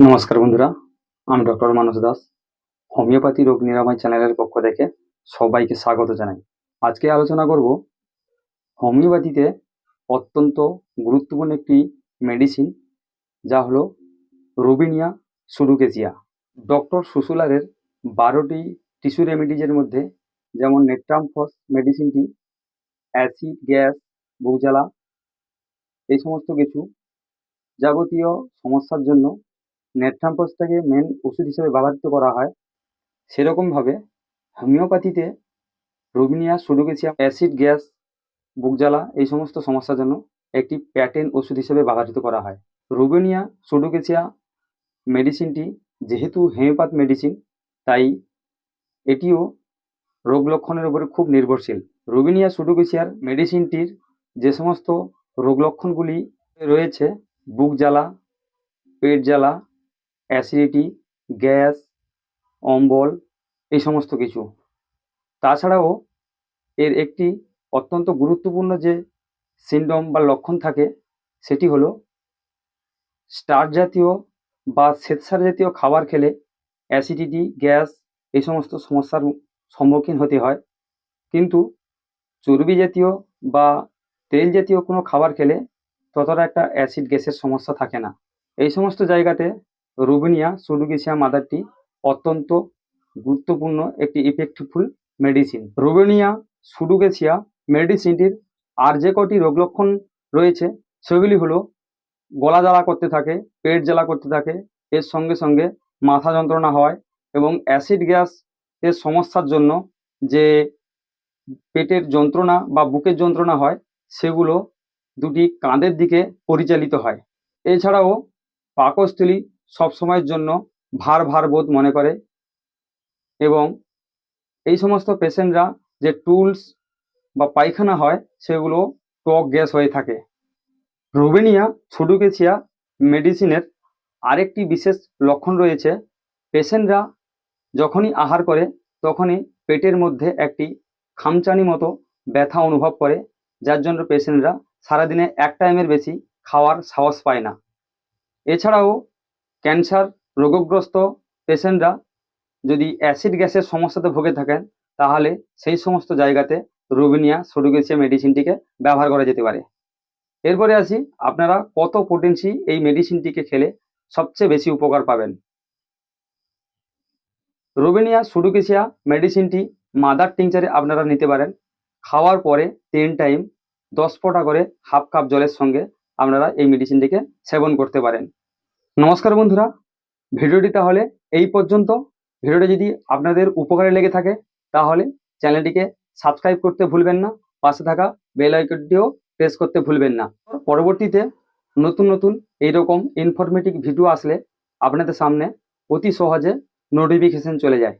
নমস্কার বন্ধুরা, আমি ডক্টর মানস দাস, হোমিওপ্যাথি রোগ নিরাময় চ্যানেলের পক্ষ থেকে সবাইকে স্বাগত জানাই। আজকে আলোচনা করব হোমিওপ্যাথিতে অত্যন্ত গুরুত্বপূর্ণ একটি মেডিসিন যা হলো রুবিনিয়া সুডুকেসিয়া ডক্টর সুসুলারের বারোটি টিস্যু রেমেডিজের মধ্যে যেমন নেট্রামফস মেডিসিনটি অ্যাসিড গ্যাস বুকজ্বালা এই সমস্ত কিছু যাবতীয় সমস্যার জন্য নেট্রাম্পসটাকে মেন ওষুধ হিসেবে ব্যবহৃত করা হয়। সেরকমভাবে হোমিওপ্যাথিতে রুবিনিয়া সুডোকেসিয়া অ্যাসিড, গ্যাস, বুকজ্বালা এই সমস্ত সমস্যার জন্য একটি প্যাটেন ওষুধ হিসেবে ব্যবহৃত করা হয়। রুবিনিয়া সুডোকেসিয়া মেডিসিনটি যেহেতু হোমিওপ্যাথ মেডিসিন, তাই এটিও রোগ লক্ষণের উপরে খুব নির্ভরশীল। রুবিনিয়া সুডোকেসিয়ার মেডিসিনটির যে সমস্ত রোগ লক্ষণগুলি রয়েছে বুক জ্বালা পেট জ্বালা অ্যাসিডিটি, গ্যাস, অম্বল, এই সমস্ত কিছু। তাছাড়াও এর একটি অত্যন্ত গুরুত্বপূর্ণ যে সিন্ডম বা লক্ষণ থাকে, সেটি হলো স্টার্চ জাতীয় বা শ্বেতসার জাতীয় খাবার খেলে অ্যাসিডিটি, গ্যাস এই সমস্ত সমস্যার সম্মুখীন হতে হয়। কিন্তু চর্বি জাতীয় বা তেল জাতীয় কোনো খাবার খেলে ততটা একটা অ্যাসিড গ্যাসের সমস্যা থাকে না। এই সমস্ত জায়গাতে রুবিনিয়া সুডুকেসিয়া মাদারটি অত্যন্ত গুরুত্বপূর্ণ একটি ইফেক্টফুল মেডিসিন রুবিনিয়া সুডুকেসিয়া মেডিসিনটির আর যে কটি রোগ লক্ষণ রয়েছে, সেগুলি হলো গলা জ্বালা করতে থাকে, পেট জ্বালা করতে থাকে, এর সঙ্গে সঙ্গে মাথা যন্ত্রণা হয় এবং অ্যাসিড গ্যাস এর সমস্যার জন্য যে পেটের যন্ত্রণা বা বুকের যন্ত্রণা হয়, সেগুলো দুটি কাঁধের দিকে পরিচালিত হয়। এছাড়াও পাকস্থলী সবসময়ের জন্য ভার ভার বোধ মনে করে এবং এই সমস্ত পেশেন্টরা যে টুলস বা পায়খানা হয় সেগুলো টক গ্যাস হয়ে থাকে। রুবেনিয়া ছুডুকেছিয়া মেডিসিনের আরেকটি বিশেষ লক্ষণ রয়েছে। পেশেন্টরা যখনই আহার করে তখনই পেটের মধ্যে একটি খামচানি মতো ব্যথা অনুভব করে, যার জন্য পেশেন্টরা সারাদিনে এক টাইমের বেশি খাওয়ার সাহস পায় না। এছাড়াও ক্যান্সার, রোগগ্রস্ত পেশেন্টরা যদি অ্যাসিড গ্যাসের সমস্যাতে ভুগে থাকেন, তাহলে সেই সমস্ত জায়গাতে রুবিনিয়া সোডুগেসিয়া মেডিসিনটিকে ব্যবহার করা যেতে পারে। এরপরে আসি, আপনারা কত পোটেন্সি এই মেডিসিনটিকে খেলে সবচেয়ে বেশি উপকার পাবেন? রুবিনিয়া সুডুকেসিয়া মেডিসিনটি মাদার টিংচারে আপনারা নিতে পারেন। খাওয়ার পরে তিন টাইম দশ ফোঁটা করে হাফ কাপ জলের সঙ্গে আপনারা এই মেডিসিনটিকে সেবন করতে পারেন। নমস্কার বন্ধুরা। ভিডিওটি তাহলে এই পর্যন্ত। ভিডিওটি যদি আপনাদের উপকারে লেগে থাকে, তাহলে চ্যানেলটিকে সাবস্ক্রাইব করতে ভুলবেন না, পাশে থাকা বেল আইকনটিও প্রেস করতে ভুলবেন না। পরবর্তীতে নতুন নতুন এইরকম ইনফরমেটিভ ভিডিও আসলে আপনাদের সামনে অতি সহজে নোটিফিকেশন চলে যায়।